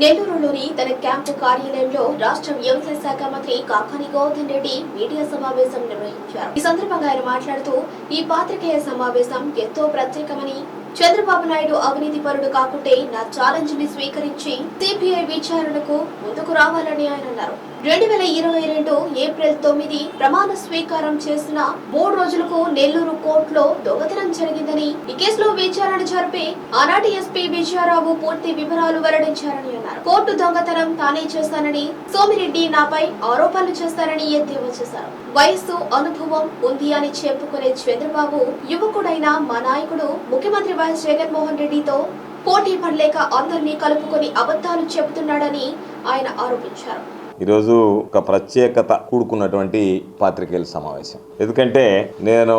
నెల్లూరులోని తన క్యాంపు కార్యాలయంలో రాష్ట్ర వ్యవసాయ శాఖ మంత్రి కాకాని గౌతమ్ రెడ్డి మీడియా సమావేశం నిర్వహించారు. ఈ సందర్భంగా ఆయన మాట్లాడుతూ ఈ పాత్రికేయ సమావేశం ఎంతో ప్రత్యేకమని చంద్రబాబు నాయుడు అవినీతి పరుడు కాకుంటే నా ఛాలెంజ్ని స్వీకరించి సిబిఐ విచారణకు ముందుకు రావాలని ఆయన అన్నారు. రెండు వేల ఇరవై రెండు ఏప్రిల్ తొమ్మిది ప్రమాణ స్వీకారం చేసిన మూడు రోజులకు నెల్లూరు కోర్టులో దొంగతనం జరిగిందని ఈ కేసులో విచారణ జరిపి ఆనాటి ఎస్పీ విజయారావు పూర్తి వివరాలు వెల్లడించారని అన్నారు. కోర్టు దొంగతనం తానే చేశానని సోమిరెడ్డి నాపై ఆరోపణలు చేస్తారని ఎద్దేవా చేశారు. వయస్సు అనుభవం ఉంది అని చెప్పుకునే చంద్రబాబు యువకుడైన మా నాయకుడు ముఖ్యమంత్రి వైఎస్ జగన్మోహన్ రెడ్డితో పోటీ పడలేక అందరినీ కలుపుకొని అబద్ధాలు చెబుతున్నాడని ఆయన ఆరోపించారు. ఈరోజు ఒక ప్రత్యేకత కూడుకున్నటువంటి పాత్రికేయుల సమావేశం. ఎందుకంటే నేను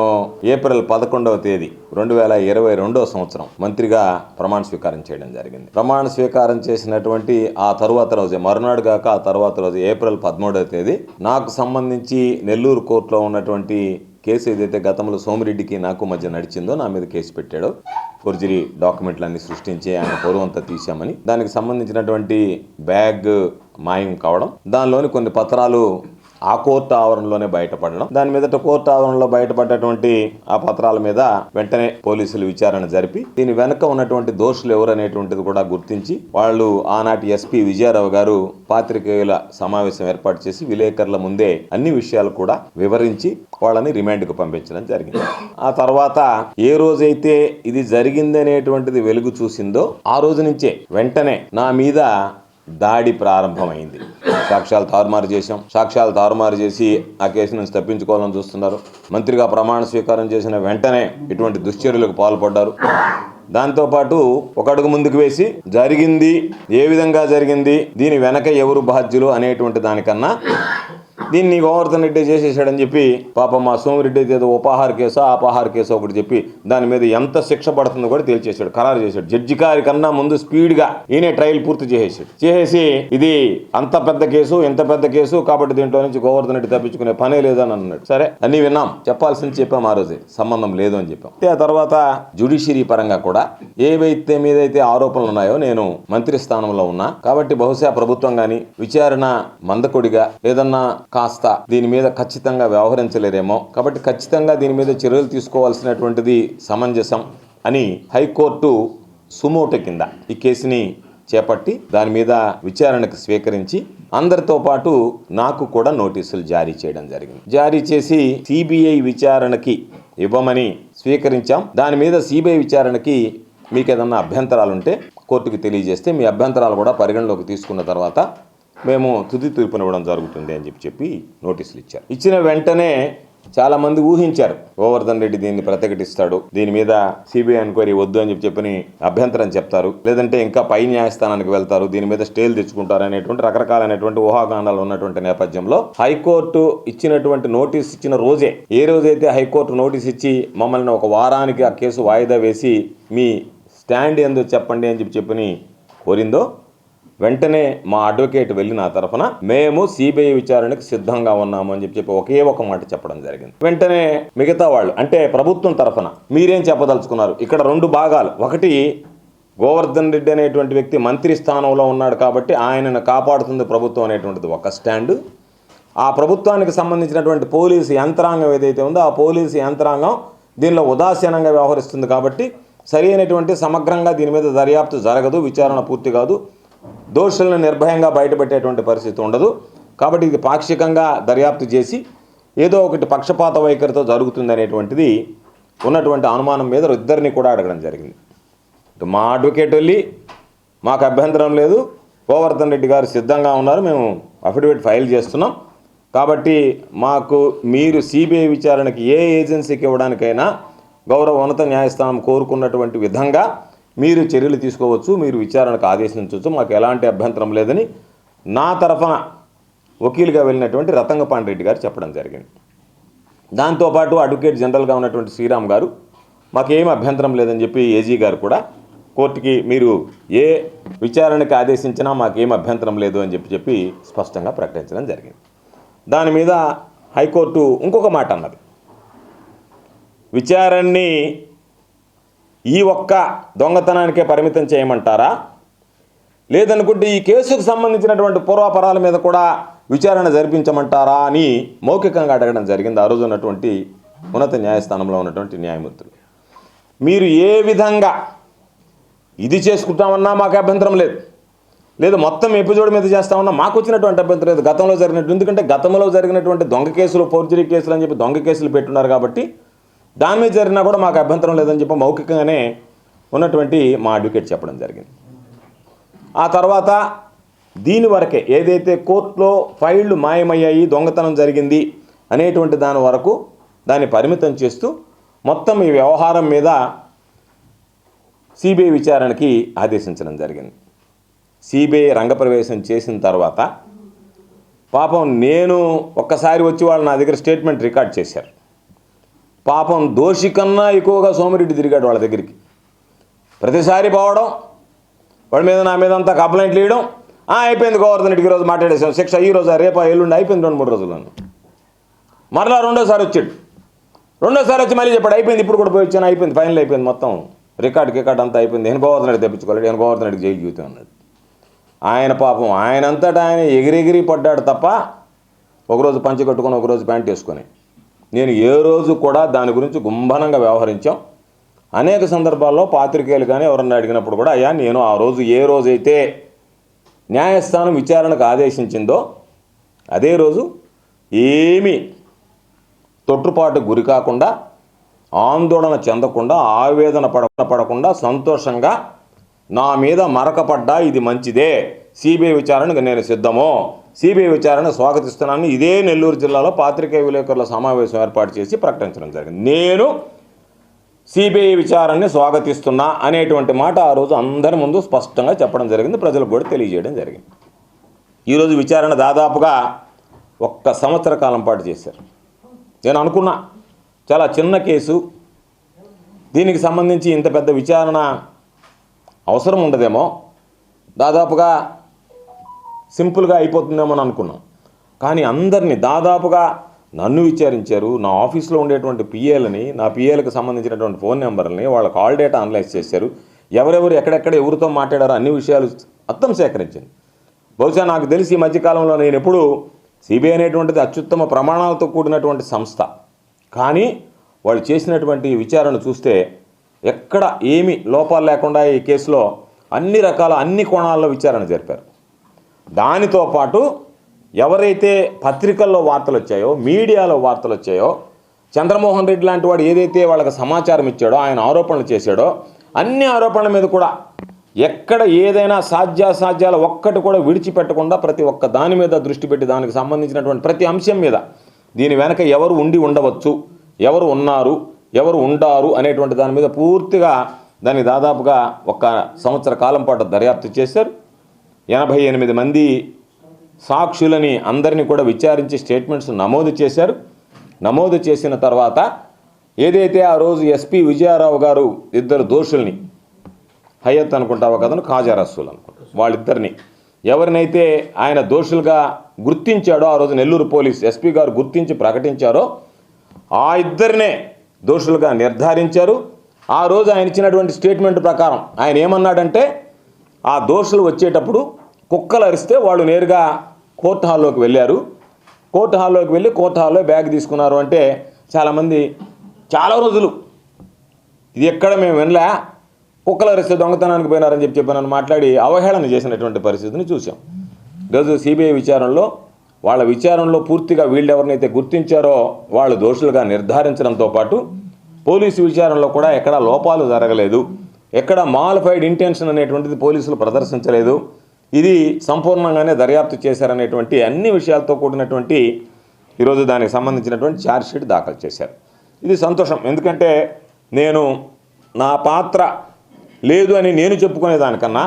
ఏప్రిల్ పదకొండవ తేదీ రెండు వేల ఇరవై రెండవ సంవత్సరం మంత్రిగా ప్రమాణ స్వీకారం చేయడం జరిగింది. ప్రమాణ స్వీకారం చేసినటువంటి ఆ తరువాత రోజే మరునాడు కాక ఆ తర్వాత రోజు ఏప్రిల్ పదమూడవ తేదీ నాకు సంబంధించి నెల్లూరు కోర్టులో ఉన్నటువంటి కేసు ఏదైతే గతంలో సోమిరెడ్డికి నాకు మధ్య నడిచిందో నా మీద కేసు పెట్టాడో ఫోర్జరీ డాక్యుమెంట్లన్నీ సృష్టించి ఆయన పూర్వంతా తీశామని దానికి సంబంధించినటువంటి బ్యాగ్ మాయం కావడం దానిలోని కొన్ని పత్రాలు ఆ కోర్టు ఆవరణలోనే బయటపడడం దాని మీదట కోర్టు ఆవరణలో బయటపడ్డటువంటి ఆ పత్రాల మీద వెంటనే పోలీసులు విచారణ జరిపి దీని వెనుక ఉన్నటువంటి దోషులు ఎవరు అనేటువంటిది కూడా గుర్తించి వాళ్ళు ఆనాటి ఎస్పీ విజయారావు గారు పాత్రికేయుల సమావేశం ఏర్పాటు చేసి విలేకరుల ముందే అన్ని విషయాలు కూడా వివరించి వాళ్ళని రిమాండ్కు పంపించడం జరిగింది. ఆ తర్వాత ఏ రోజైతే ఇది జరిగిందనేటువంటిది వెలుగు చూసిందో ఆ రోజు నుంచే వెంటనే నా మీద దాడి ప్రారంభమైంది. సాక్ష్యాలు తారుమారు చేశాం. సాక్ష్యాలు తారుమారు చేసి ఆ కేసు నుంచి తప్పించుకోవాలని చూస్తున్నారు. మంత్రిగా ప్రమాణ స్వీకారం చేసిన వెంటనే ఇటువంటి దుశ్చర్యలకు పాల్పడ్డారు. దాంతోపాటు ఒక అడుగు ముందుకు వేసి జరిగింది ఏ విధంగా జరిగింది దీని వెనక ఎవరు బాధ్యులు? అనేటువంటి దానికన్నా దీన్ని గోవర్ధన్ రెడ్డి చేసేసాడని చెప్పి పాపం మా సోమిరెడ్డి అయితే ఏదో ఉపాహార కేసో అపహార కేసో ఒకటి చెప్పి దాని మీద ఎంత శిక్ష పడుతుందో కూడా తేల్చేశాడు ఖరారు చేశాడు. జడ్జి గారి కన్నా ముందు స్పీడ్గా ఈయనే ట్రయల్ పూర్తి చేసేసాడు. చేసేసి ఇది అంత పెద్ద కేసు ఎంత పెద్ద కేసు కాబట్టి దీంట్లో నుంచి గోవర్ధన్ రెడ్డి తప్పించుకునే పనే లేదని అన్నాడు. సరే అన్ని విన్నాం. చెప్పాల్సింది చెప్పాం ఆ రోజే. సంబంధం లేదు అని చెప్పాం. ఆ తర్వాత జుడిషియరీ పరంగా కూడా ఏవైతే మీదైతే ఆరోపణలు ఉన్నాయో నేను మంత్రి స్థానంలో ఉన్నా. కాబట్టి బహుశా ప్రభుత్వం గాని విచారణ మందకొడిగా ఏదన్నా కాస్త దీని మీద ఖచ్చితంగా వ్యవహరించలేరేమో. కాబట్టి ఖచ్చితంగా దీని మీద చర్యలు తీసుకోవాల్సినటువంటిది సమంజసం అని హైకోర్టు సుమోట కింద ఈ కేసుని చేపట్టి దాని మీద విచారణకు స్వీకరించి అందరితో పాటు నాకు కూడా నోటీసులు జారీ చేయడం జరిగింది. జారీ చేసి సిబిఐ విచారణకి ఇవ్వమని స్వీకరించాం. దాని మీద సిబిఐ విచారణకి మీకు ఏదన్నా అభ్యంతరాలు ఉంటే కోర్టుకు తెలియజేస్తే మీ అభ్యంతరాలు కూడా పరిగణలోకి తీసుకున్న తర్వాత మేము తుది తీర్పునివ్వడం జరుగుతుంది అని చెప్పి చెప్పి నోటీసులు ఇచ్చారు. ఇచ్చిన వెంటనే చాలామంది ఊహించారు గోవర్ధన్ రెడ్డి దీన్ని ప్రతిఘటిస్తాడు దీని మీద సిబిఐ ఎంక్వైరీ వద్దు అని చెప్పి చెప్పని అభ్యంతరం చెప్తారు లేదంటే ఇంకా పై న్యాయస్థానానికి వెళ్తారు దీని మీద స్టేలు తెచ్చుకుంటారు అనేటువంటి రకరకాలైనటువంటి ఊహాగానాలు ఉన్నటువంటి నేపథ్యంలో హైకోర్టు ఇచ్చినటువంటి నోటీస్ ఇచ్చిన రోజే ఏ రోజైతే హైకోర్టు నోటీస్ ఇచ్చి మమ్మల్ని ఒక వారానికి ఆ కేసు వాయిదా వేసి మీ స్టాండ్ ఏందో చెప్పండి అని చెప్పి చెప్పని కోరిందో వెంటనే మా అడ్వకేట్ వెళ్ళి నా తరఫున మేము సిబిఐ విచారణకు సిద్ధంగా ఉన్నాము అని చెప్పి చెప్పి ఒకే ఒక మాట చెప్పడం జరిగింది. వెంటనే మిగతా వాళ్ళు అంటే ప్రభుత్వం తరఫున మీరేం చెప్పదలుచుకున్నారు? ఇక్కడ రెండు భాగాలు. ఒకటి గోవర్ధన్ రెడ్డి అనేటువంటి వ్యక్తి మంత్రి స్థానంలో ఉన్నాడు కాబట్టి ఆయనను కాపాడుతుంది ప్రభుత్వం అనేటువంటిది ఒక స్టాండు. ఆ ప్రభుత్వానికి సంబంధించినటువంటి పోలీసు యంత్రాంగం ఏదైతే ఉందో ఆ పోలీసు యంత్రాంగం దీనిలో ఉదాసీనంగా వ్యవహరిస్తుంది కాబట్టి సరి అయినటువంటి సమగ్రంగా దీని మీద దర్యాప్తు జరగదు విచారణ పూర్తి కాదు. దోషులను నిర్భయంగా బయటపెట్టేటువంటి పరిస్థితి ఉండదు. కాబట్టి ఇది పాక్షికంగా దర్యాప్తు చేసి ఏదో ఒకటి పక్షపాత వైఖరితో జరుగుతుంది అనేటువంటిది ఉన్నటువంటి అనుమానం మీద ఇద్దరిని కూడా అడగడం జరిగింది. ఇటు మా అడ్వకేట్ వెళ్ళి మాకు అభ్యంతరం లేదు. గోవర్ధన్ రెడ్డి గారు సిద్ధంగా ఉన్నారు. మేము అఫిడవిట్ ఫైల్ చేస్తున్నాం. కాబట్టి మాకు మీరు సిబిఐ విచారణకి ఏ ఏజెన్సీకి ఇవ్వడానికైనా గౌరవ ఉన్నత న్యాయస్థానం కోరుకున్నటువంటి విధంగా మీరు చర్యలు తీసుకోవచ్చు మీరు విచారణకు ఆదేశించవచ్చు. మాకు ఎలాంటి అభ్యంతరం లేదని నా తరఫున వకీలుగా వెళ్ళినటువంటి రతంగపాండి రెడ్డి గారు చెప్పడం జరిగింది. దాంతోపాటు అడ్వకేట్ జనరల్గా ఉన్నటువంటి శ్రీరామ్ గారు మాకేం అభ్యంతరం లేదని చెప్పి ఏజీ గారు కూడా కోర్టుకి మీరు ఏ విచారణకి ఆదేశించినా మాకేం అభ్యంతరం లేదు అని చెప్పి చెప్పి స్పష్టంగా ప్రకటించడం జరిగింది. దాని మీద హైకోర్టు ఇంకొక మాట అన్నది. విచారణని ఈ ఒక్క దొంగతనానికే పరిమితం చేయమంటారా? లేదనుకుంటే ఈ కేసుకు సంబంధించినటువంటి పూర్వాపరాల మీద కూడా విచారణ జరిపించమంటారా అని మౌఖికంగా అడగడం జరిగింది. ఆ రోజు ఉన్నటువంటి ఉన్నత న్యాయస్థానంలో ఉన్నటువంటి న్యాయమూర్తులు. మీరు ఏ విధంగా ఇది చేసుకుంటామన్నా మాకు అభ్యంతరం లేదు. లేదు మొత్తం ఎపిసోడ్ మీద చేస్తామన్నా మాకు వచ్చినటువంటి అభ్యంతరం లేదు. గతంలో జరిగినట్టు. ఎందుకంటే గతంలో జరిగినటువంటి దొంగ కేసులు ఫోర్జరీ కేసులు అని చెప్పి దొంగ కేసులు పెట్టున్నారు కాబట్టి దాని మీద జరిగినా కూడా మాకు అభ్యంతరం లేదని చెప్పి మౌఖికంగానే ఉన్నటువంటి మా అడ్వకేట్ చెప్పడం జరిగింది. ఆ తర్వాత దీని వరకే ఏదైతే కోర్టులో ఫైళ్ళు మాయమయ్యాయి దొంగతనం జరిగింది అనేటువంటి దాని వరకు దాన్ని పరిమితం చేస్తూ మొత్తం ఈ వ్యవహారం మీద సిబిఐ విచారణకి ఆదేశించడం జరిగింది. సిబిఐ రంగప్రవేశం చేసిన తర్వాత పాపం నేను ఒక్కసారి వచ్చి వాళ్ళు నా దగ్గర స్టేట్మెంట్ రికార్డ్ చేశారు. పాపం దోషి కన్నా ఎక్కువగా సోమిరెడ్డి తిరిగాడు వాళ్ళ దగ్గరికి. ప్రతిసారి పోవడం వాడి మీద నా మీద అంతా కంప్లైంట్లు ఇవ్వడం "ఆ, అయిపోయింది గోవర్ధన్ రెడ్డికి ఈరోజు మాట్లాడేసాం శిక్ష ఈ రోజు రేపా ఎల్లుండి అయిపోయింది రెండు మూడు రోజులను మరలా రెండోసారి వచ్చాడు. రెండోసారి వచ్చి మళ్ళీ చెప్పాడు అయిపోయింది ఇప్పుడు కూడా పోయి వచ్చాను అయిపోయింది ఫైనల్ అయిపోయింది మొత్తం. రికార్డ్ రికార్డ్ అంతా అయిపోయింది. నేను గోవర్ధన్ రెడ్డి తెప్పించుకోలేదు నేను గోవర్ధన్ రెడ్డికి జై జీవితం అన్నాడు. ఆయన పాపం ఆయనంతటా ఆయన ఎగిరెగిరి పడ్డాడు తప్ప ఒకరోజు పంచి కట్టుకొని ఒకరోజు ప్యాంట్ వేసుకొని. నేను ఏ రోజు కూడా దాని గురించి గుంభనంగా వ్యవహరించాం. అనేక సందర్భాల్లో పాత్రికేయులు కానీ ఎవరన్నా అడిగినప్పుడు కూడా అయ్యా నేను ఆ రోజు ఏ రోజైతే న్యాయస్థానం విచారణకు ఆదేశించిందో అదే రోజు ఏమీ తొట్టుపాటు గురి కాకుండా ఆందోళన చెందకుండా ఆవేదన పడ పడకుండా సంతోషంగా నా మీద మరకపడ్డా ఇది మంచిదే. సిబిఐ విచారణకు నేను సిద్ధము. సిబిఐ విచారణ స్వాగతిస్తున్నానని ఇదే నెల్లూరు జిల్లాలో పాత్రికేయ విలేకరుల సమావేశం ఏర్పాటు చేసి ప్రకటించడం జరిగింది. నేను సిబిఐ విచారణని స్వాగతిస్తున్నా అనేటువంటి మాట ఆ రోజు అందరి ముందు స్పష్టంగా చెప్పడం జరిగింది. ప్రజలకు కూడా తెలియజేయడం జరిగింది. ఈరోజు విచారణ దాదాపుగా ఒక్క సంవత్సర కాలం పాటు చేశారు. నేను అనుకున్నా చాలా చిన్న కేసు. దీనికి సంబంధించి ఇంత పెద్ద విచారణ అవసరం ఉండదేమో. దాదాపుగా సింపుల్గా అయిపోతుందేమో అని అనుకున్నాం. కానీ అందరినీ దాదాపుగా నన్ను విచారించారు నా ఆఫీస్లో ఉండేటువంటి పిఏలని నా పిఏలకు సంబంధించినటువంటి ఫోన్ నెంబర్ని వాళ్ళ కాల్ డేటా అనలైజ్ చేశారు. ఎవరెవరు ఎక్కడెక్కడ ఎవరితో మాట్లాడారో అన్ని విషయాలు మొత్తం సేకరించింది. బహుశా నాకు తెలిసి ఈ మధ్యకాలంలో నేను ఎప్పుడు సిబిఐ అనేటువంటిది అత్యుత్తమ ప్రమాణాలతో కూడినటువంటి సంస్థ. కానీ వాళ్ళు చేసినటువంటి విచారణ చూస్తే ఎక్కడ ఏమి లోపాలు లేకుండా ఈ కేసులో అన్ని రకాల అన్ని కోణాల్లో విచారణ జరిపారు. దానితో పాటు ఎవరైతే పత్రికల్లో వార్తలు వచ్చాయో మీడియాలో వార్తలు వచ్చాయో చంద్రమోహన్ రెడ్డి లాంటి వాడు ఏదైతే వాళ్ళకి సమాచారం ఇచ్చాడో ఆయన ఆరోపణలు చేశాడో అన్ని ఆరోపణల మీద కూడా ఎక్కడ ఏదైనా సాధ్యాసాధ్యాలు ఒక్కటి కూడా విడిచిపెట్టకుండా ప్రతి ఒక్క దాని మీద దృష్టి పెట్టి దానికి సంబంధించినటువంటి ప్రతి అంశం మీద దీని వెనక ఎవరు ఉండి ఉండవచ్చు ఎవరు ఉన్నారు ఎవరు ఉండారు అనేటువంటి దాని మీద పూర్తిగా దాన్ని దాదాపుగా ఒక సంవత్సర కాలం పాటు దర్యాప్తు చేశారు. ఎనభై ఎనిమిది మంది సాక్షులని అందరినీ కూడా విచారించి స్టేట్మెంట్స్ నమోదు చేశారు. నమోదు చేసిన తర్వాత ఏదైతే ఆ రోజు ఎస్పి విజయారావు గారు ఇద్దరు దోషుల్ని హయత్ అనుకుంటావు కదను ఖాజా రసూల్ అనుకుంటా వాళ్ళిద్దరిని ఎవరినైతే ఆయన దోషులుగా గుర్తించాడో ఆ రోజు నెల్లూరు పోలీస్ ఎస్పీ గారు గుర్తించి ప్రకటించారో ఆ ఇద్దరినే దోషులుగా నిర్ధారించారు. ఆ రోజు ఆయన ఇచ్చినటువంటి స్టేట్మెంట్ ప్రకారం ఆయన ఏమన్నాడంటే ఆ దోషులు వచ్చేటప్పుడు కుక్కలు అరిస్తే వాళ్ళు నేరుగా కోర్టు హాల్లోకి వెళ్ళారు. కోర్టు హాల్లోకి వెళ్ళి కోర్టు హాల్లో బ్యాగ్ తీసుకున్నారు అంటే చాలామంది చాలా రోజులు ఇది ఎక్కడ మేము వినలే కుక్కలు అరిస్తే దొంగతనానికి పోయినారని చెప్పి చెప్పి నన్ను మాట్లాడి అవహేళన చేసినటువంటి పరిస్థితిని చూసాం ఈరోజు సిబిఐ విచారణలో వాళ్ళ విచారణలో పూర్తిగా వీళ్ళు ఎవరినైతే గుర్తించారో వాళ్ళు దోషులుగా నిర్ధారించడంతో పాటు పోలీసు విచారణలో కూడా ఎక్కడా లోపాలు జరగలేదు. ఎక్కడ మాలిఫైడ్ ఇంటెన్షన్ అనేటువంటిది పోలీసులు ప్రదర్శించలేదు. ఇది సంపూర్ణంగానే దర్యాప్తు చేశారనేటువంటి అన్ని విషయాలతో కూడినటువంటి ఈరోజు దానికి సంబంధించినటువంటి ఛార్జ్షీట్ దాఖలు చేశారు. ఇది సంతోషం. ఎందుకంటే నేను నా పాత్ర లేదు అని నేను చెప్పుకునే దానికన్నా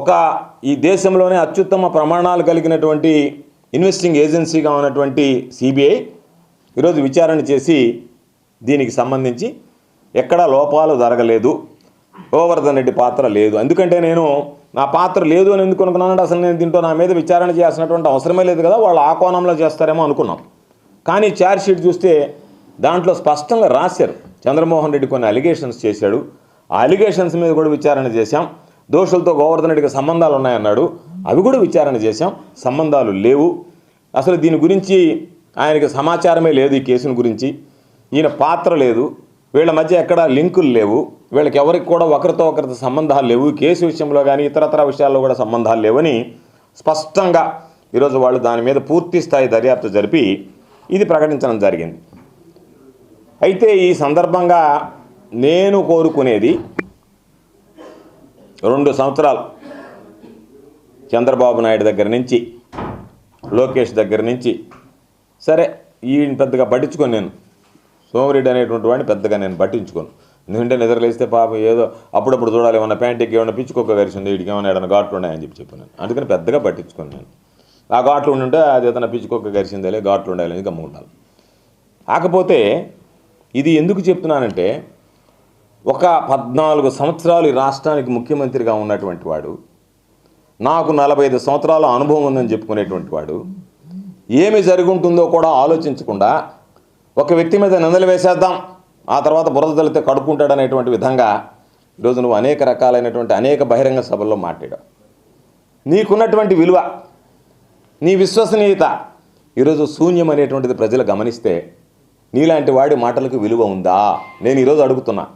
ఒక ఈ దేశంలోనే అత్యుత్తమ ప్రమాణాలు కలిగినటువంటి ఇన్వెస్టింగ్ ఏజెన్సీగా ఉన్నటువంటి సిబిఐ ఈరోజు విచారణ చేసి దీనికి సంబంధించి ఎక్కడా లోపాలు జరగలేదు. గోవర్ధన్ రెడ్డి పాత్ర లేదు. ఎందుకంటే నేను నా పాత్ర లేదు అని ఎందుకు అనుకున్నానంటే అసలు నేను దీంట్లో నా మీద విచారణ చేయాల్సినటువంటి అవసరమే లేదు కదా వాళ్ళు ఆ కోణంలో చేస్తారేమో అనుకున్నాం. కానీ ఛార్జ్షీట్ చూస్తే దాంట్లో స్పష్టంగా రాశారు. చంద్రమోహన్ రెడ్డి కొన్ని అలిగేషన్స్ చేశాడు. ఆ అలిగేషన్స్ మీద కూడా విచారణ చేశాం. దోషులతో గోవర్ధన్ రెడ్డికి సంబంధాలు ఉన్నాయన్నాడు. అవి కూడా విచారణ చేశాం. సంబంధాలు లేవు. అసలు దీని గురించి ఆయనకి సమాచారమే లేదు ఈ కేసుని గురించి. ఈయన పాత్ర లేదు. వీళ్ళ మధ్య ఎక్కడ లింకులు లేవు. వీళ్ళకి ఎవరికి కూడా ఒకరితో ఒకరితో సంబంధాలు లేవు. కేసు విషయంలో కానీ ఇతరతర విషయాల్లో కూడా సంబంధాలు లేవని స్పష్టంగా ఈరోజు వాళ్ళు దాని మీద పూర్తి స్థాయి దర్యాప్తు జరిపి ఇది ప్రకటించడం జరిగింది. అయితే ఈ సందర్భంగా నేను కోరుకునేది రెండు సంవత్సరాలు చంద్రబాబు నాయుడు దగ్గర నుంచి లోకేష్ దగ్గర నుంచి. సరే ఈ పెద్దగా పట్టించుకొని నేను. సోమిరెడ్డి అనేటువంటి వాడిని పెద్దగా నేను పట్టించుకోను. ఎందుకంటే నిద్రలేస్తే పాపం ఏదో అప్పుడప్పుడు చూడాలి ఏమన్నా ప్యాంటుకి ఏమన్నా పిచ్చుకొక్క గరిచింది వీడికి ఏమైనా ఏదైనా ఘాట్లు ఉన్నాయని చెప్పి చెప్పాను అందుకని పెద్దగా పట్టించుకోను నేను. ఆ ఘాట్లు ఉండుంటే అది ఏదైనా పిచ్చుకోక గరిచిందేలే ఘాట్లు ఉండాలి అని ఉండాలి. కాకపోతే ఇది ఎందుకు చెప్తున్నానంటే ఒక పద్నాలుగు సంవత్సరాలు ఈ రాష్ట్రానికి ముఖ్యమంత్రిగా ఉన్నటువంటి వాడు నాకు నలభై ఐదు సంవత్సరాల అనుభవం ఉందని చెప్పుకునేటువంటి వాడు ఏమి జరుగుంటుందో కూడా ఆలోచించకుండా ఒక వ్యక్తి మీద నిందలు వేసేద్దాం. ఆ తర్వాత బురద తలితే కడుక్కుంటాడనేటువంటి విధంగా ఈరోజు నువ్వు అనేక రకాలైనటువంటి అనేక బహిరంగ సభల్లో మాట్లాడావు. నీకున్నటువంటి విలువ నీ విశ్వసనీయత ఈరోజు శూన్యం అనేటువంటిది ప్రజలు గమనిస్తే నీలాంటి వాడి మాటలకు విలువ ఉందా? నేను ఈరోజు అడుగుతున్నా.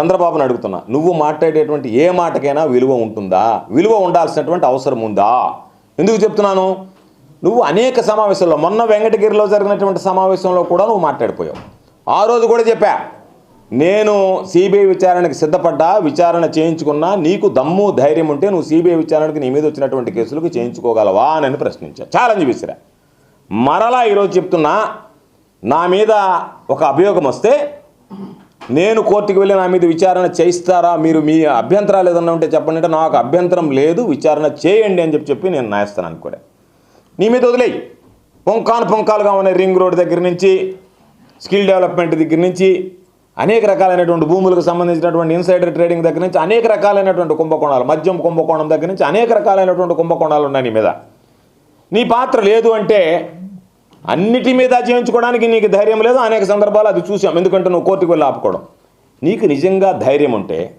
చంద్రబాబును అడుగుతున్నా. నువ్వు మాట్లాడేటువంటి ఏ మాటకైనా విలువ ఉంటుందా? విలువ ఉండాల్సినటువంటి అవసరం ఉందా? ఎందుకు చెప్తున్నాను? నువ్వు అనేక సమావేశాల్లో మొన్న వెంకటగిరిలో జరిగినటువంటి సమావేశంలో కూడా నువ్వు మాట్లాడిపోయావు. ఆ రోజు కూడా చెప్పా నేను సిబిఐ విచారణకి సిద్ధపడ్డా విచారణ చేయించుకున్నా నీకు దమ్ము ధైర్యం ఉంటే నువ్వు సిబిఐ విచారణకి నీ మీద వచ్చినటువంటి కేసులకు చేయించుకోగలవా అని ప్రశ్నించా. ఛాలెంజ్ విసిరా. మరలా ఈరోజు చెప్తున్నా నా మీద ఒక అభియోగం వస్తే నేను కోర్టుకు వెళ్ళి నా మీద విచారణ చేయిస్తారా? మీరు మీ అభ్యంతరాలు ఏదన్నా ఉంటే చెప్పండి అంటే నాకు అభ్యంతరం లేదు విచారణ చేయండి అని చెప్పి చెప్పి నేను న్యాయస్థానానికి కూడా నీ మీద వదిలేయి. పొంకాను పొంకాలుగా ఉన్న రింగ్ రోడ్ దగ్గర నుంచి స్కిల్ డెవలప్మెంట్ దగ్గర నుంచి అనేక రకాలైనటువంటి భూములకు సంబంధించినటువంటి ఇన్సైడర్ ట్రేడింగ్ దగ్గర నుంచి అనేక రకాలైనటువంటి కుంభకోణాలు మద్యం కుంభకోణం దగ్గర నుంచి అనేక రకాలైనటువంటి కుంభకోణాలు ఉన్నాయి నీ మీద. నీ పాత్ర లేదు అంటే అన్నిటి మీద చేయించుకోవడానికి నీకు ధైర్యం లేదు. అనేక సందర్భాలు అది చూసాం. ఎందుకంటే నువ్వు కోర్టుకు వెళ్ళి ఆపుకోవడం. నీకు నిజంగా ధైర్యం ఉంటే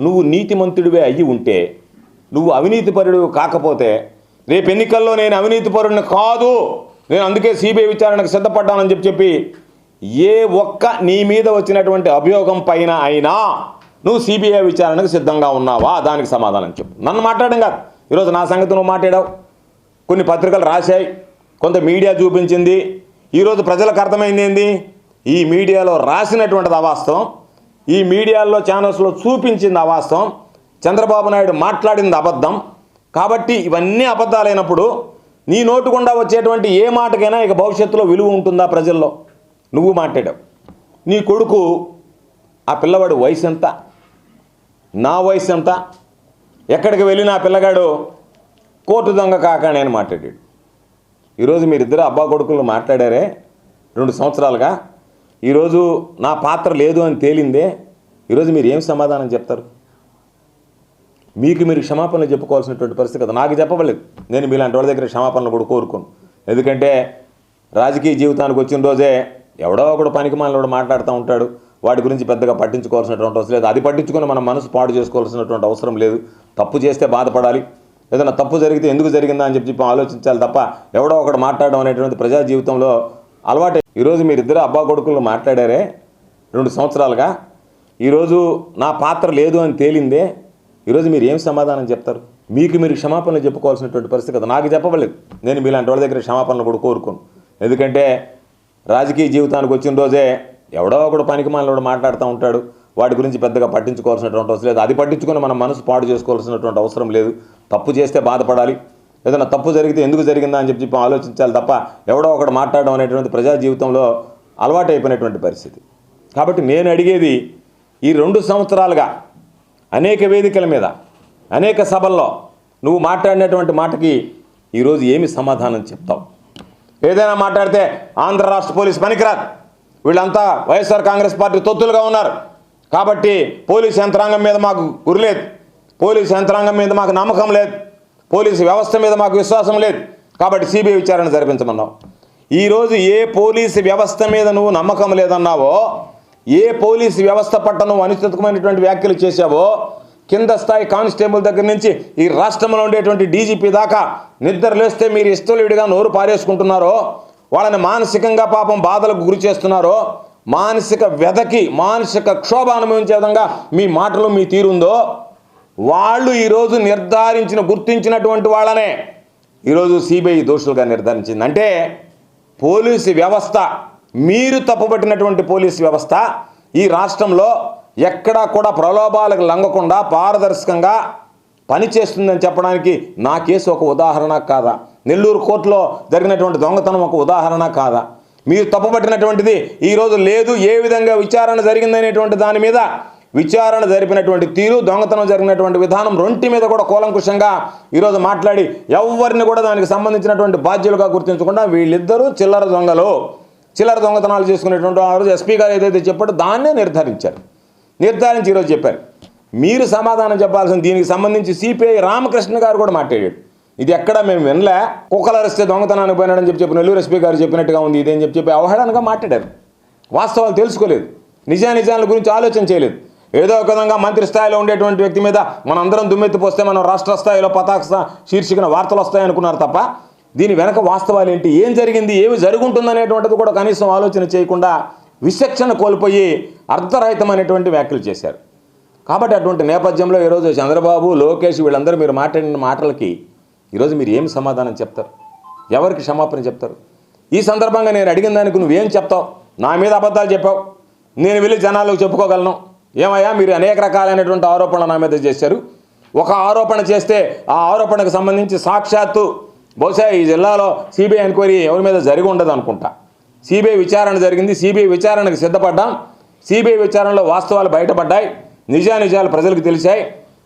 నువ్వు నీతిమంతుడివే అయ్యి ఉంటే నువ్వు అవినీతిపరుడు కాకపోతే రేపు ఎన్నికల్లో నేను అవినీతిపరుడిని కాదు. నేను అందుకే సిబిఐ విచారణకు సిద్ధపడ్డానని చెప్పి చెప్పి ఏ ఒక్క నీ మీద వచ్చినటువంటి అభియోగం పైన అయినా నువ్వు సిబిఐ విచారణకు సిద్ధంగా ఉన్నావా? దానికి సమాధానం చెప్పు. నన్ను మాట్లాడడం కాదు. ఈరోజు నా సంగతి నువ్వు మాట్లాడావు. కొన్ని పత్రికలు రాశాయి. కొంత మీడియా చూపించింది. ఈరోజు ప్రజలకు అర్థమైంది ఏంది? ఈ మీడియాలో రాసినటువంటిది అవాస్తవం ఈ మీడియాలో ఛానల్స్లో చూపించింది అవాస్తవం చంద్రబాబు నాయుడు మాట్లాడింది అబద్ధం కాబట్టి ఇవన్నీ అబద్ధాలైనప్పుడు నీ నోటు గుండా వచ్చేటువంటి ఏ మాటకైనా ఇక భవిష్యత్తులో విలువ ఉంటుందా ప్రజల్లో? నువ్వు మాట్లాడావు. నీ కొడుకు ఆ పిల్లవాడు వయసు ఎంత? నా వయసు ఎంత? ఎక్కడికి వెళ్ళిన ఆ పిల్లగాడు కోర్టు దొంగ కాకాని అని మాట్లాడాడు. ఈరోజు మీరిద్దరు అబ్బా కొడుకులు మాట్లాడారే రెండు సంవత్సరాలుగా. ఈరోజు నా పాత్ర లేదు అని తేలిందే. ఈరోజు మీరు ఏం సమాధానం చెప్తారు? మీకు మీరు క్షమాపణలు చెప్పుకోవాల్సినటువంటి పరిస్థితి కదా? నాకు చెప్పవలేదు నేను మీలాంటి వాళ్ళ దగ్గర క్షమాపణలు కూడా కోరుకోను. ఎందుకంటే రాజకీయ జీవితానికి వచ్చిన రోజే ఎవడో ఒకడు పనికి మనలో మాట్లాడుతూ ఉంటాడు. వాటి గురించి పెద్దగా పట్టించుకోవాల్సినటువంటి అవసరం లేదు. అది పట్టించుకొని మన మనసు పాడు చేసుకోవాల్సినటువంటి అవసరం లేదు. తప్పు చేస్తే బాధపడాలి. ఏదైనా తప్పు జరిగితే ఎందుకు జరిగిందా అని చెప్పి చెప్పి ఆలోచించాలి తప్ప ఎవడో ఒకడు మాట్లాడడం అనేటువంటి ప్రజా జీవితంలో అలవాటే. ఈరోజు మీరిద్దరు అబ్బా కొడుకులు మాట్లాడారే రెండు సంవత్సరాలుగా. ఈరోజు నా పాత్ర లేదు అని తేలిందే ఈరోజు మీరు ఏం సమాధానం చెప్తారు? మీకు మీరు క్షమాపణలు చెప్పుకోవాల్సినటువంటి పరిస్థితి కదా. నాకు చెప్పవలేదు. నేను మీలాంటి వాళ్ళ దగ్గర క్షమాపణలు కూడా కోరుకోను. ఎందుకంటే రాజకీయ జీవితానికి వచ్చిన రోజే ఎవడో ఒకడు పనికి మనలో మాట్లాడుతూ ఉంటాడు. వాటి గురించి పెద్దగా పట్టించుకోవాల్సినటువంటి అవసరం లేదు. అది పట్టించుకొని మన మనసు పాడు చేసుకోవాల్సినటువంటి అవసరం లేదు. తప్పు చేస్తే బాధపడాలి. ఏదైనా తప్పు జరిగితే ఎందుకు జరిగిందా అని చెప్పి చెప్పి ఆలోచించాలి తప్ప ఎవడో ఒకడు మాట్లాడడం అనేటువంటి ప్రజా జీవితంలో అలవాటు అయిపోయినటువంటి పరిస్థితి. కాబట్టి నేను అడిగేది ఈ రెండు సంవత్సరాలుగా అనేక వేదికల మీద అనేక సభల్లో నువ్వు మాట్లాడినటువంటి మాటకి ఈరోజు ఏమి సమాధానం చెప్తావు? ఏదైనా మాట్లాడితే ఆంధ్ర రాష్ట్ర పోలీస్ పనికిరాదు. వీళ్ళంతా వైఎస్ఆర్ కాంగ్రెస్ పార్టీ తొత్తులుగా ఉన్నారు. కాబట్టి పోలీస్ యంత్రాంగం మీద మాకు గురిలేదు పోలీస్ యంత్రాంగం మీద మాకు నమ్మకం లేదు. పోలీసు వ్యవస్థ మీద మాకు విశ్వాసం లేదు. కాబట్టి సిబిఐ విచారణ జరిపించమన్నావు. ఈరోజు ఏ పోలీసు వ్యవస్థ మీద నువ్వు నమ్మకం లేదన్నావో ఏ పోలీసు వ్యవస్థ పట్ల నువ్వు అనుచితమైనటువంటి వ్యాఖ్యలు చేశావో కింద స్థాయి కానిస్టేబుల్ దగ్గర నుంచి ఈ రాష్ట్రంలో ఉండేటువంటి డీజీపీ దాకా నిద్రలేస్తే మీరు ఇష్టలుడిగా నోరు పారేసుకుంటున్నారో వాళ్ళని మానసికంగా పాపం బాధలకు గురి చేస్తున్నారో మానసిక వ్యధకి మానసిక క్షోభ అనుభవించే విధంగా మీ మాటలు మీ తీరుందో వాళ్ళు ఈరోజు నిర్ధారించిన గుర్తించినటువంటి వాళ్ళనే ఈరోజు సిబిఐ దోషులుగా నిర్ధారించింది. అంటే పోలీసు వ్యవస్థ మీరు తప్పుపట్టినటువంటి పోలీస్ వ్యవస్థ ఈ రాష్ట్రంలో ఎక్కడా కూడా ప్రలోభాలకు లంగకుండా పారదర్శకంగా పనిచేస్తుందని చెప్పడానికి నా కేసు ఒక ఉదాహరణ కాదా? నెల్లూరు కోర్టులో జరిగినటువంటి దొంగతనం ఒక ఉదాహరణ కాదా? మీరు తప్పుపట్టినటువంటిది ఈరోజు లేదు ఏ విధంగా విచారణ జరిగిందనేటువంటి దాని మీద విచారణ జరిపినటువంటి తీరు దొంగతనం జరిగినటువంటి విధానం రొంటి మీద కూడా కూలంకుషంగా ఈరోజు మాట్లాడి ఎవరిని కూడా దానికి సంబంధించినటువంటి బాధ్యులుగా గుర్తించకుండా వీళ్ళిద్దరూ చిల్లర దొంగలు. చిల్లర దొంగతనాలు చేసుకునేటువంటి ఆ రోజు ఎస్పీ గారు ఏదైతే చెప్పాడో దాన్నే నిర్ధారించారు. నిర్ధారించి ఈరోజు చెప్పారు. మీరు సమాధానం చెప్పాల్సిన దీనికి సంబంధించి సిపిఐ రామకృష్ణ గారు కూడా మాట్లాడాడు. ఇది ఎక్కడ మేము వినలే. కుక్కలు అరిస్తే దొంగతనానికి పోయినాడని చెప్పి చెప్పి నెల్లూరు ఎస్పీ గారు చెప్పినట్టుగా ఉంది ఇదేని చెప్పి చెప్పి అవహేళనగా మాట్లాడారు. వాస్తవాలు తెలుసుకోలేదు. నిజానిజాల గురించి ఆలోచన చేయలేదు. ఏదో ఒక విధంగా మంత్రి స్థాయిలో ఉండేటువంటి వ్యక్తి మీద మనందరం దుమ్మెత్తిపోస్తే మనం రాష్ట్ర స్థాయిలో పతాక శీర్షికన వార్తలు వస్తాయనుకున్నారు తప్ప దీని వెనక వాస్తవాలు ఏంటి ఏం జరిగింది? ఏమి జరుగుంటుందనేటువంటిది కూడా కనీసం ఆలోచన చేయకుండా విచక్షణ కోల్పోయి అర్ధరహితమైనటువంటి వ్యాఖ్యలు చేశారు. కాబట్టి అటువంటి నేపథ్యంలో ఈరోజు చంద్రబాబు లోకేష్ వీళ్ళందరూ మీరు మాట్లాడిన మాటలకి ఈరోజు మీరు ఏమి సమాధానం చెప్తారు? ఎవరికి క్షమాపణ చెప్తారు? ఈ సందర్భంగా నేను అడిగిన దానికి నువ్వేం చెప్తావు? నా మీద అబద్ధాలు చెప్పావు. నేను వెళ్ళి జనాలకు చెప్పుకోగలను. ఏమయ్యా? మీరు అనేక రకాలైనటువంటి ఆరోపణలు నా మీద చేశారు. ఒక ఆరోపణ చేస్తే ఆ ఆరోపణకు సంబంధించి సాక్షాత్తు బహుశా ఈ జిల్లాలో సిబిఐ ఎంక్వైరీ ఎవరి మీద జరిగి ఉండదు అనుకుంటా. సిబిఐ విచారణ జరిగింది సిబిఐ విచారణకు సిద్ధపడ్డాం. సిబిఐ విచారణలో వాస్తవాలు బయటపడ్డాయి నిజానిజాలు ప్రజలకు తెలిసాయి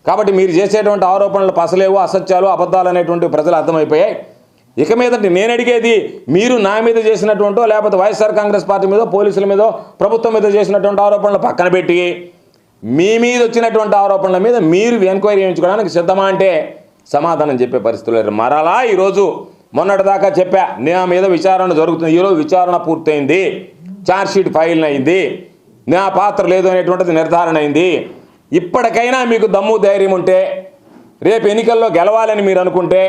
కాబట్టి మీరు చేసేటువంటి ఆరోపణలు పసలేవు అసత్యాలు అబద్ధాలు అనేటువంటి ప్రజలు అర్థమైపోయాయి. ఇక మీదటి నేను అడిగేది మీరు నా మీద చేసినటువంటో లేకపోతే వైఎస్ఆర్ కాంగ్రెస్ పార్టీ మీద పోలీసుల మీద ప్రభుత్వం మీద చేసినటువంటి ఆరోపణలు పక్కన పెట్టి మీ మీద వచ్చినటువంటి ఆరోపణల మీద మీరు ఎంక్వైరీ చేయించుకోవడానికి సిద్ధమా అంటే సమాధానం చెప్పే పరిస్థితులు లేరు. మరలా ఈరోజు మొన్నటిదాకా చెప్పా నా మీద విచారణ జరుగుతుంది. ఈరోజు విచారణ పూర్తయింది. ఛార్జ్షీట్ ఫైల్ అయింది. నా పాత్ర లేదు అనేటువంటిది నిర్ధారణ అయింది. ఇప్పటికైనా మీకు దమ్ము ధైర్యం ఉంటే రేపు ఎన్నికల్లో గెలవాలని మీరు అనుకుంటే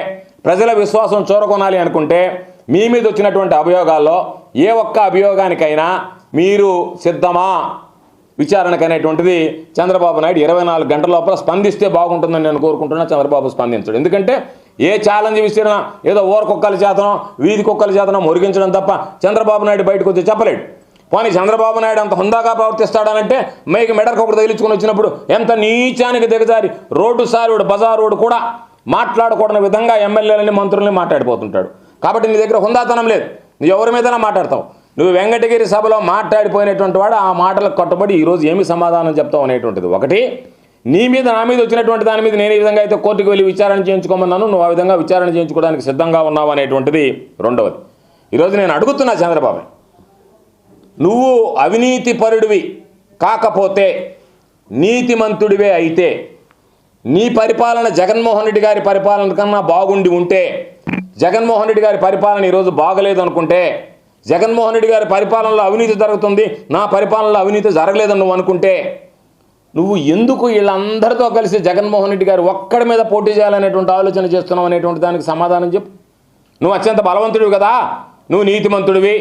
ప్రజల విశ్వాసం చూరకొనాలి అనుకుంటే మీ మీద వచ్చినటువంటి అభియోగాల్లో ఏ ఒక్క అభియోగానికైనా మీరు సిద్ధమా? విచారణకనేటువంటిది చంద్రబాబు నాయుడు ఇరవై నాలుగు గంటల లోపల స్పందిస్తే బాగుంటుందని నేను కోరుకుంటున్నా చంద్రబాబు స్పందించడు. ఎందుకంటే ఏ ఛాలెంజ్ విసిరినా ఏదో ఓర కుక్కల చేతనో వీధి కుక్కల చేతనో మురిగించడం తప్ప చంద్రబాబు నాయుడు బయటకు వచ్చి చెప్పలేడు. పోనీ చంద్రబాబు నాయుడు అంత హుందాగా ప్రవర్తిస్తాడనంటే మైకి మెడకు ఒకటి తగిలించుకుని వచ్చినప్పుడు ఎంత నీచానికి దిగజారి రోడ్డు సారుడు బజారుడు కూడా మాట్లాడకూడని విధంగా ఎమ్మెల్యేలని మంత్రుల్ని మాట్లాడిపోతుంటాడు. కాబట్టి నీ దగ్గర హుందాతనం లేదు. నువ్వు ఎవరి మీదైనా మాట్లాడతావు. నువ్వు వెంకటగిరి సభలో మాట్లాడిపోయినటువంటి వాడు ఆ మాటలకు కట్టుబడి ఈరోజు ఏమి సమాధానం చెప్తావు అనేటువంటిది. ఒకటి నీ మీద నా మీద వచ్చినటువంటి దాని మీద నేను ఈ విధంగా అయితే కోర్టుకు వెళ్ళి విచారణ చేయించుకోమన్నాను నువ్వు ఆ విధంగా విచారణ చేయించుకోవడానికి సిద్ధంగా ఉన్నావు అనేటువంటిది రెండవది. ఈరోజు నేను అడుగుతున్నా చంద్రబాబు నువ్వు అవినీతి పరుడివి కాకపోతే నీతిమంతుడివే అయితే నీ పరిపాలన జగన్మోహన్ రెడ్డి గారి పరిపాలన కన్నా బాగుండి ఉంటే జగన్మోహన్ రెడ్డి గారి పరిపాలన ఈరోజు బాగలేదు అనుకుంటే జగన్మోహన్ రెడ్డి గారి పరిపాలనలో అవినీతి జరుగుతుంది. నా పరిపాలనలో అవినీతి జరగలేదని నువ్వు అనుకుంటే నువ్వు ఎందుకు వీళ్ళందరితో కలిసి జగన్మోహన్ రెడ్డి గారు ఒక్కడి మీద పోటీ చేయాలనేటువంటి ఆలోచన చేస్తున్నావు అనేటువంటి దానికి సమాధానం చెప్పు. నువ్వు అత్యంత బలవంతుడివి కదా. నువ్వు నీతిమంతుడివి.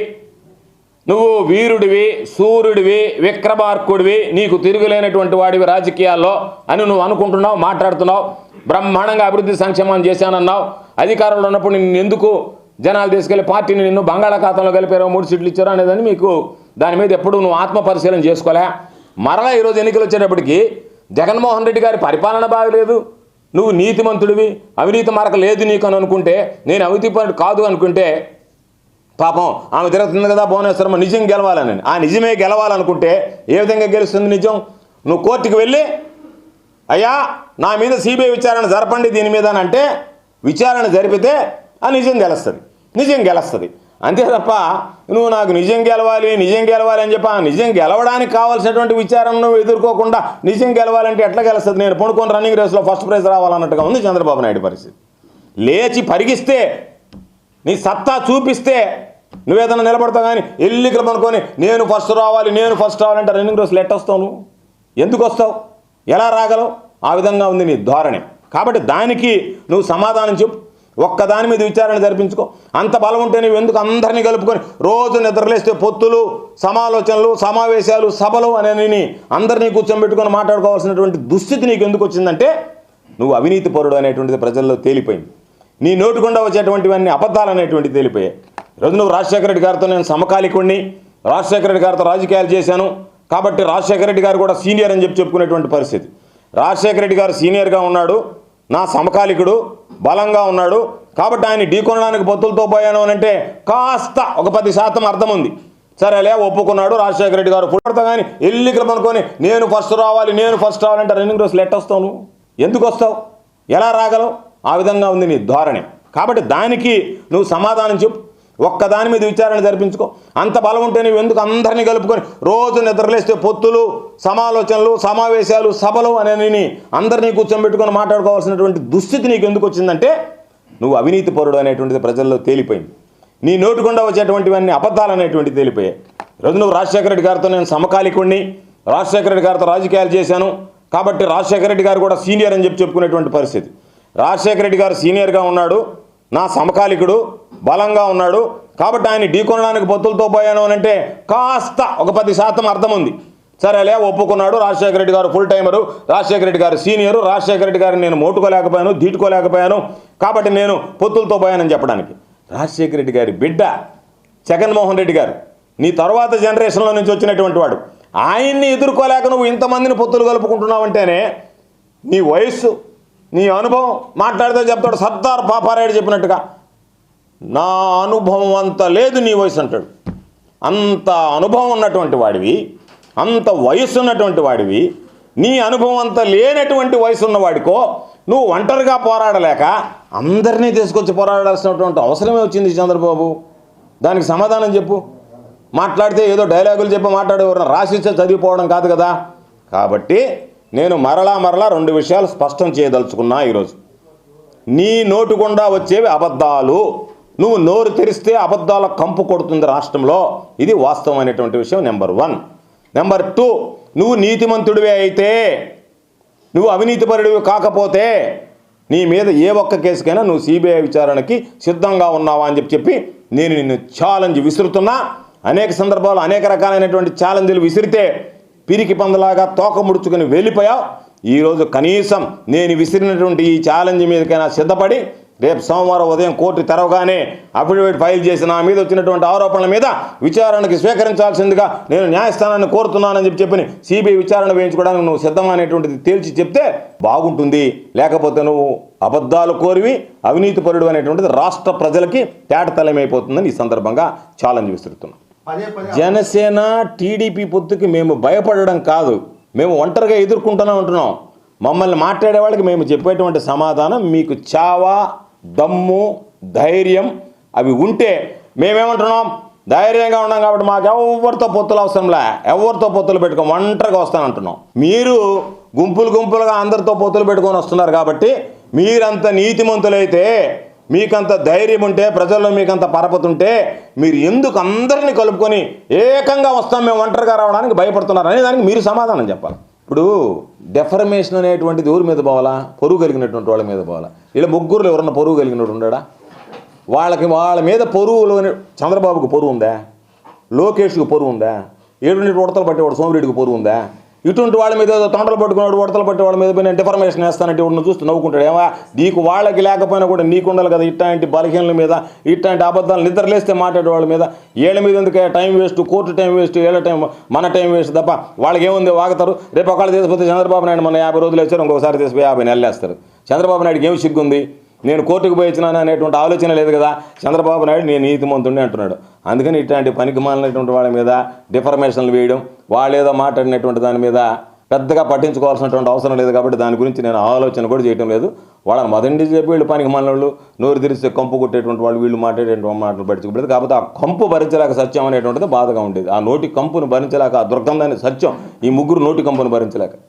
నువ్వు వీరుడివి సూర్యుడివి విక్రమార్కుడివి నీకు తిరుగులేనటువంటి వాడివి రాజకీయాల్లో అని నువ్వు అనుకుంటున్నావు మాట్లాడుతున్నావు బ్రహ్మాండంగా అభివృద్ధి సంక్షేమం చేశానన్నావు అధికారంలో ఉన్నప్పుడు నిన్ను ఎందుకు జనాలు తీసుకెళ్ళి పార్టీని నిన్ను బంగాళాఖాతంలో కలిపారో మూడు సీట్లు ఇచ్చారో అనేదని మీకు దాని మీద ఎప్పుడు నువ్వు ఆత్మ పరిశీలన చేసుకోలే. మరలా ఈరోజు ఎన్నికలు వచ్చేటప్పటికి జగన్మోహన్ రెడ్డి గారి పరిపాలన బాగలేదు. నువ్వు నీతిమంతుడివి అవినీతి మరక లేదు నీకు అని అనుకుంటే నేను అవినీతి కాదు అనుకుంటే పాపం ఆమె తిరుగుతుంది కదా భువనేశ్వరమ్మ నిజం గెలవాలని. ఆ నిజమే గెలవాలనుకుంటే ఏ విధంగా గెలుస్తుంది నిజం? నువ్వు కోర్టుకు వెళ్ళి అయ్యా నా మీద సిబిఐ విచారణ జరపండి దీని మీద అని అంటే విచారణ జరిపితే ఆ నిజం గెలుస్తుంది. నిజం గెలుస్తుంది. అంతే తప్ప నువ్వు నాకు నిజం గెలవాలి నిజం గెలవాలి అని చెప్పి ఆ నిజం గెలవడానికి కావాల్సినటువంటి విచారణను ఎదుర్కోకుండా నిజం గెలవాలంటే ఎట్లా గెలుస్తుంది? నేను పడుకొని రన్నింగ్ రేస్లో ఫస్ట్ ప్రైజ్ రావాలన్నట్టుగా ఉంది చంద్రబాబు నాయుడు పరిస్థితి. లేచి పరిగిస్తే నీ సత్తా చూపిస్తే నువ్వేదన్నా నిలబడతావు కానీ ఎల్లికలు పనుకొని నేను ఫస్ట్ రావాలి నేను ఫస్ట్ రావాలంటే రన్నింగ్ రేసులు ఎట్ట వస్తావు నువ్వు? ఎందుకు వస్తావు? ఎలా రాగలవు? ఆ విధంగా ఉంది నీ ధోరణి. కాబట్టి దానికి నువ్వు సమాధానం చెప్పు. ఒక్కదాని మీద విచారణ జరిపించుకో. అంత బలం ఉంటే నువ్వు ఎందుకు అందరినీ కలుపుకొని రోజు నిద్రలేస్తే పొత్తులు సమాలోచనలు సమావేశాలు సభలు అనేని అందరినీ కూర్చోబెట్టుకొని మాట్లాడుకోవాల్సినటువంటి దుస్థితి నీకు ఎందుకు వచ్చిందంటే నువ్వు అవినీతి పరుడు అనేటువంటిది ప్రజల్లో తేలిపోయింది. నీ నోటికుండా వచ్చేటువంటివన్నీ అబద్ధాలు అనేటువంటి తేలిపోయాయి. ఈరోజు నువ్వు రాజశేఖర రెడ్డి గారితో నేను సమకాలికుణ్ణి. రాజశేఖర రెడ్డి గారితో రాజకీయాలు చేశాను. కాబట్టి రాజశేఖర రెడ్డి గారు కూడా సీనియర్ అని చెప్పి చెప్పుకునేటువంటి పరిస్థితి. రాజశేఖర రెడ్డి గారు సీనియర్గా ఉన్నాడు. నా సమకాలికుడు బలంగా ఉన్నాడు కాబట్టి ఆయన ఢీకొనడానికి పొత్తులతో పోయాను అని అంటే కాస్త ఒక పది శాతం అర్థం ఉంది. సరేలే ఒప్పుకున్నాడు రాజశేఖర రెడ్డి గారు. పుట్టతా కానీ ఎల్లికలు అనుకొని నేను ఫస్ట్ రావాలి నేను ఫస్ట్ రావాలంటే రన్నింగ్ రేసులు లెట్ వస్తావు ఎందుకు వస్తావు? ఎలా రాగలవు? ఆ విధంగా ఉంది నీ ధోరణి. కాబట్టి దానికి నువ్వు సమాధానం చెప్పు. ఒక్కదాని మీద విచారణ జరిపించుకో. అంత బలం ఉంటే నువ్వు ఎందుకు అందరినీ కలుపుకొని రోజు నిద్రలేస్తే పొత్తులు సమాలోచనలు సమావేశాలు సభలు అనేని అందరినీ కూర్చోబెట్టుకొని మాట్లాడుకోవాల్సినటువంటి దుస్థితి నీకు ఎందుకు వచ్చిందంటే నువ్వు అవినీతి పరుడు అనేటువంటిది ప్రజల్లో తేలిపోయింది. నీ నోటికుండా వచ్చేటువంటివన్నీ అబద్ధాలు అనేటువంటివి తేలిపోయాయి. ఈరోజు నువ్వు రాజశేఖర రెడ్డి గారితో నేను సమకాలికుణ్ణి రాజశేఖర రెడ్డి గారితో రాజకీయాలు చేశాను. కాబట్టి రాజశేఖర రెడ్డి గారు కూడా సీనియర్ అని చెప్పి చెప్పుకునేటువంటి పరిస్థితి. రాజశేఖర రెడ్డి గారు సీనియర్గా ఉన్నాడు. నా సమకాలికుడు బలంగా ఉన్నాడు కాబట్టి ఆయన ఢీకొనడానికి పొత్తులతో పోయాను అని అంటే కాస్త ఒక పది శాతం అర్థం ఉంది. సరేలే ఒప్పుకున్నాడు రాజశేఖర రెడ్డి గారు ఫుల్ టైమరు రాజశేఖర రెడ్డి గారు సీనియరు రాజశేఖర రెడ్డి గారిని నేను మోటుకోలేకపోయాను దీటుకోలేకపోయాను కాబట్టి నేను పొత్తులతో పోయానని చెప్పడానికి. రాజశేఖర రెడ్డి గారి బిడ్డ జగన్మోహన్ రెడ్డి గారు నీ తర్వాత జనరేషన్లో నుంచి వచ్చినటువంటి వాడు ఆయన్ని ఎదుర్కోలేక నువ్వు ఇంతమందిని పొత్తులు కలుపుకుంటున్నావంటేనే నీ వయస్సు నీ అనుభవం మాట్లాడితే చెప్తాడు సర్దార్ పాపారాయుడు చెప్పినట్టుగా. నా అనుభవం అంత లేదు నీ వయసు అంటాడు. అంత అనుభవం ఉన్నటువంటి వాడివి అంత వయసు ఉన్నటువంటి వాడివి నీ అనుభవం అంత లేనటువంటి వయసు ఉన్నవాడికో నువ్వు ఒంటరిగా పోరాడలేక అందరినీ తీసుకొచ్చి పోరాడాల్సినటువంటి అవసరమే వచ్చింది చంద్రబాబు. దానికి సమాధానం చెప్పు. మాట్లాడితే ఏదో డైలాగులు చెప్పి మాట్లాడేవారు రాసిస్తే చదివిపోవడం కాదు కదా. కాబట్టి నేను మరలా మరలా రెండు విషయాలు స్పష్టం చేయదలుచుకున్నా ఈరోజు. నీ నోటు గుండా వచ్చేవి అబద్ధాలు. నువ్వు నోరు తెరిస్తే అబద్ధాల కంపు కొడుతుంది రాష్ట్రంలో. ఇది వాస్తవమైనటువంటి విషయం నెంబర్ వన్. నెంబర్ టూ నువ్వు నీతిమంతుడివే అయితే నువ్వు అవినీతిపరుడివి కాకపోతే నీ మీద ఏ ఒక్క కేసుకైనా నువ్వు సిబిఐ విచారణకి సిద్ధంగా ఉన్నావా అని చెప్పి చెప్పి నేను నిన్ను ఛాలెంజ్ విసురుతున్నా. అనేక సందర్భాలు అనేక రకాలైనటువంటి ఛాలెంజ్లు విసిరితే పిరికి పందలాగా తోక ముడుచుకుని వెళ్ళిపోయావు. ఈరోజు కనీసం నేను విసిరినటువంటి ఈ ఛాలెంజ్ మీదకైనా సిద్ధపడి రేపు సోమవారం ఉదయం కోర్టు తెరవగానే అఫిడవిట్ ఫైల్ చేసి నా మీద వచ్చినటువంటి ఆరోపణల మీద విచారణకి స్వీకరించాల్సిందిగా నేను న్యాయస్థానాన్ని కోరుతున్నానని చెప్పి చెప్పి సిబిఐ విచారణ వేయించుకోవడానికి నువ్వు సిద్ధమనేటువంటిది తేల్చి చెప్తే బాగుంటుంది. లేకపోతే నువ్వు అబద్ధాలు కోరివి అవినీతి పరుడు అనేటువంటిది రాష్ట్ర ప్రజలకి తేటతలమైపోతుందని ఈ సందర్భంగా ఛాలెంజ్ విసురుతున్నాను జనసేన టీడీపీ పొత్తుకి మేము భయపడడం కాదు. మేము ఒంటరిగా ఎదుర్కొంటూనే ఉంటున్నాం. మమ్మల్ని మాట్లాడే వాళ్ళకి మేము చెప్పేటువంటి సమాధానం మీకు చావా దమ్ము ధైర్యం అవి ఉంటే మేమేమంటున్నాం? ధైర్యంగా ఉన్నాం కాబట్టి మాకు ఎవరితో పొత్తులు అవసరంలే ఎవరితో పొత్తులు పెట్టుకోం? ఒంటరిగా వస్తానంటున్నాం. మీరు గుంపులు గుంపులుగా అందరితో పొత్తులు పెట్టుకొని వస్తున్నారు కాబట్టి మీరంత నీతిమంతులైతే మీకంత ధైర్యం ఉంటే ప్రజల్లో మీకంత పరపతి ఉంటే మీరు ఎందుకు అందరినీ కలుపుకొని ఏకంగా వస్తాం మేము ఒంటరిగా రావడానికి భయపడుతున్నారు అనే దానికి మీరు సమాధానం చెప్పాలి. ఇప్పుడు డెఫర్మేషన్ అనేటువంటిది ఎవరి మీద పోవాలా? పొరుగు కలిగినటువంటి వాళ్ళ మీద పోవాలా? ఇలా ముగ్గురులో ఎవరన్నా పొరుగు కలిగినట్టు ఉండడా? వాళ్ళకి వాళ్ళ మీద పొరువులో చంద్రబాబుకు పొరుగు ఉందా? లోకేష్కు పొరుగు ఉందా? ఏడు ఉడతలు పట్టేవాడు సోమిరెడ్డికి పొరుగు ఉందా? ఇటువంటి వాళ్ళ మీద ఏదో తొండలు పట్టుకున్నాడు ఉడతలు పట్టి వాళ్ళ మీద పోయి నేను డిఫర్మేషన్ వేస్తానంటే ఉన్న చూస్తూ నవ్వుకుంటాడు. ఏమా నీకు వాళ్ళకి లేకపోయినా కూడా నీకు ఉండాలి కదా ఇట్లాంటి బలహీనల మీద ఇట్లాంటి అబద్ధాలు నిద్రలేస్తే మాట్లాడే వాళ్ళ మీద. ఏళ్ళ మీద ఎందుకు time waste court time waste ఏళ్ళ టైం మన టైం వేస్ట్ తప్ప వాళ్ళకి ఏముంది వాగుతారు. రేపు ఒకళ్ళు తీసిపోతే చంద్రబాబు నాయుడు మన యాభై రోజులు వచ్చారు ఇంకొకసారి తీసిపోయి యాభై నెలలు వేస్తారు. చంద్రబాబు నాయుడుకి ఏమి సిగ్గుంది? నేను కోర్టుకు పోయి వచ్చినాను అనేటువంటి ఆలోచన లేదు కదా. చంద్రబాబు నాయుడు నేను నీతిమంతుడిని అంటున్నాడు. అందుకని ఇట్లాంటి పనికి మాలినటువంటి వాళ్ళ మీద డిఫర్మేషన్లు వేయడం వాళ్ళు ఏదో మాట్లాడినటువంటి దాని మీద పెద్దగా పట్టించుకోవాల్సినటువంటి అవసరం లేదు కాబట్టి దాని గురించి నేను ఆలోచన కూడా చేయటం లేదు. వాళ్ళని మొదటి చెప్పి వీళ్ళు పనికి మాలిన నోరు తెరిస్తే కంపు కొట్టేటువంటి వాళ్ళు వీళ్ళు మాట్లాడేటువంటి మాటలు పట్టించుకోలేదు కాకపోతే ఆ కంపు భరించలేక సత్యం అనేటువంటిది బాధగా ఉండేది. ఆ నోటి కంపును భరించలేక ఆ దుర్గంధాన్ని సత్యం ఈ ముగ్గురు నోటి కంపును భరించలేక.